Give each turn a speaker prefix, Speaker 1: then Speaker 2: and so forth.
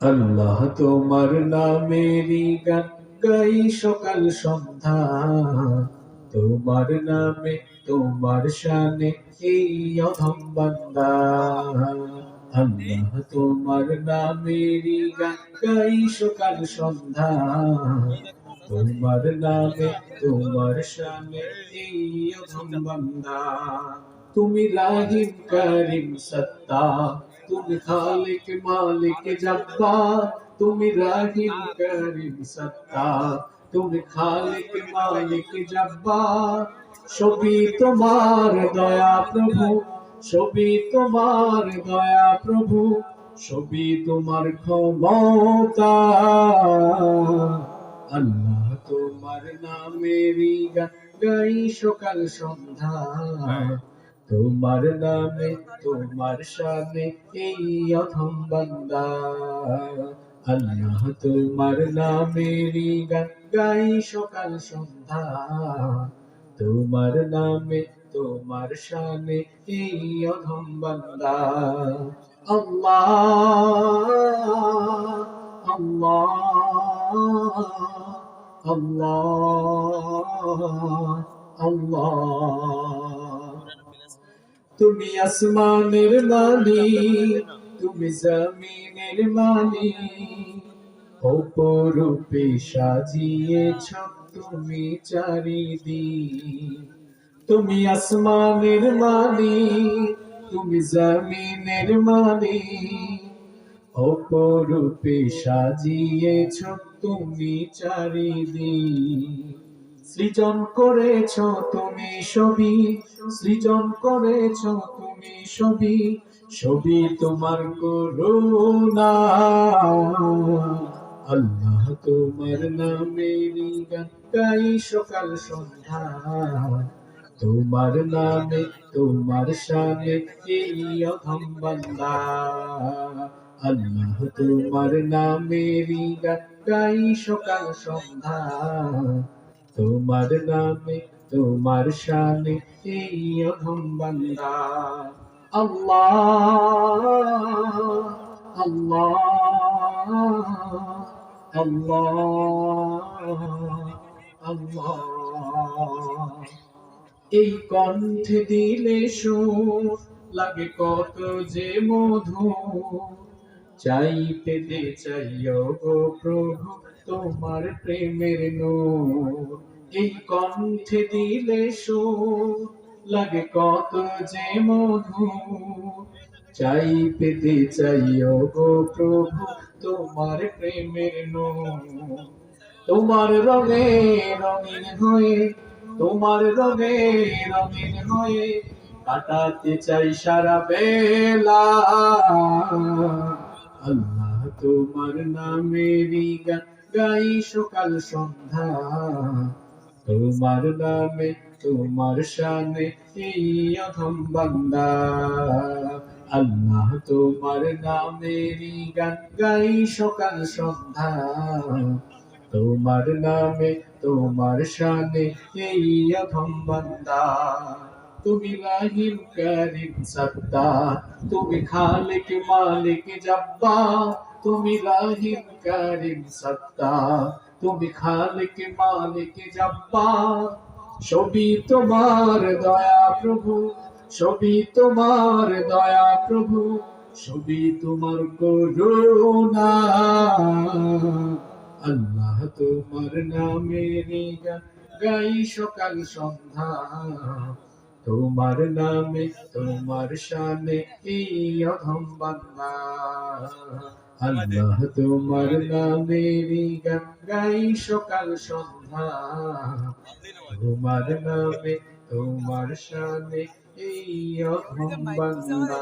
Speaker 1: আল্লাহ তোমার নামেরই গান গাই সকাল সন্ধ্যা। তোমার নামে, তোমার শানে এই অধম বান্দা। আল্লাহ তোমার নামেরই গান গাই সকাল সন্ধ্যা। তোমার নামে, তোমার শানে এই অধম বান্দা। তুমি রাহিম, করিম, সত্তা। তুমি খালিক মালিক জব্বা তুমি রাহিম করিম সত্তা তুমি খালিক মালিক জব্বা সবই তোমার দয়া প্রভু সবই তোমার দয়া প্রভু সবই তোমার ক্ষমতা। আল্লাহ তোমার নামেরই গাই সকাল সন্ধ্যা। তোমার নামে, তোমার শানে এই অধম বান্দা। আল্লাহ তোমার নামেরই গান গাই সকাল সন্ধ্যা। তোমার নামে, তোমার শানে এই অধম বান্দা। আল্লাহ আল্লাহ আল্লাহ আল্লাহ। তুমি আসমানের মালি তুমি জমিনের মালি অপরূপে সাজিয়েছ তুমি চারিদি তুমি আসমানের মালি তুমি জমিনের মালি অপরূপে সাজিয়েছ তুমি চারিদি সৃজন করেছ তুমি ছবি, সৃজন করেছ তুমি ছবি ছবি তোমার করুণা। আল্লাহ তোমার গান গাই সকাল সন্ধ্যা। তোমার নামে, তোমার এই অধম আল্লাহ তোমার গান গাই সকাল সন্ধ্যা। তোমার নামে, তোমার শানে এই অধম বান্দা। আল্লাহ আল্লাহ আল্লাহ। আল্লাহ এই কণ্ঠে দিলে সুর, লাগে কত যে মধু চাই পেতে চাইও গো প্রভু। তোমার প্রেমের নূর, এই কণ্ঠে দিলে সুর। লাগে কত যে মধু চাই পেতে চাইও গো প্রভু, তোমার প্রেমের নূর। তোমার রঙে রঙিন হয়ে, তোমার রঙে রঙিন হয়ে কাটাতে চাই সারা বেলা। আল্লাহ তোমার নামেরই গান গাই সকাল সন্ধ্যা। তোমার নামে, তোমার শানে এই অধম বান্দা। আল্লাহ তোমার নামেরই গান গাই সকাল সন্ধ্যা। তোমার নামে, তোমার শানে এই অধম বান্দা। তুমি রাহিম, করিম সত্তা তুমি খালিক, মালিক জব্বা তুমি রাহিম করিম সত্তা, তুমি খালিক মালিক জব্বা। সবই তোমার দয়া প্রভু, সবই তোমার দয়া প্রভু, সবই তোমার করুণা। আল্লাহ তোমার গান গাই সকাল সন্ধ্যা। তোমার নামে তোমার শানে এই অধম বান্দা। আল্লাহ তোমার নামেরই গান গাই সকাল সন্ধ্যা। তোমার নামে তোমার শানে এই অধম বান্দা।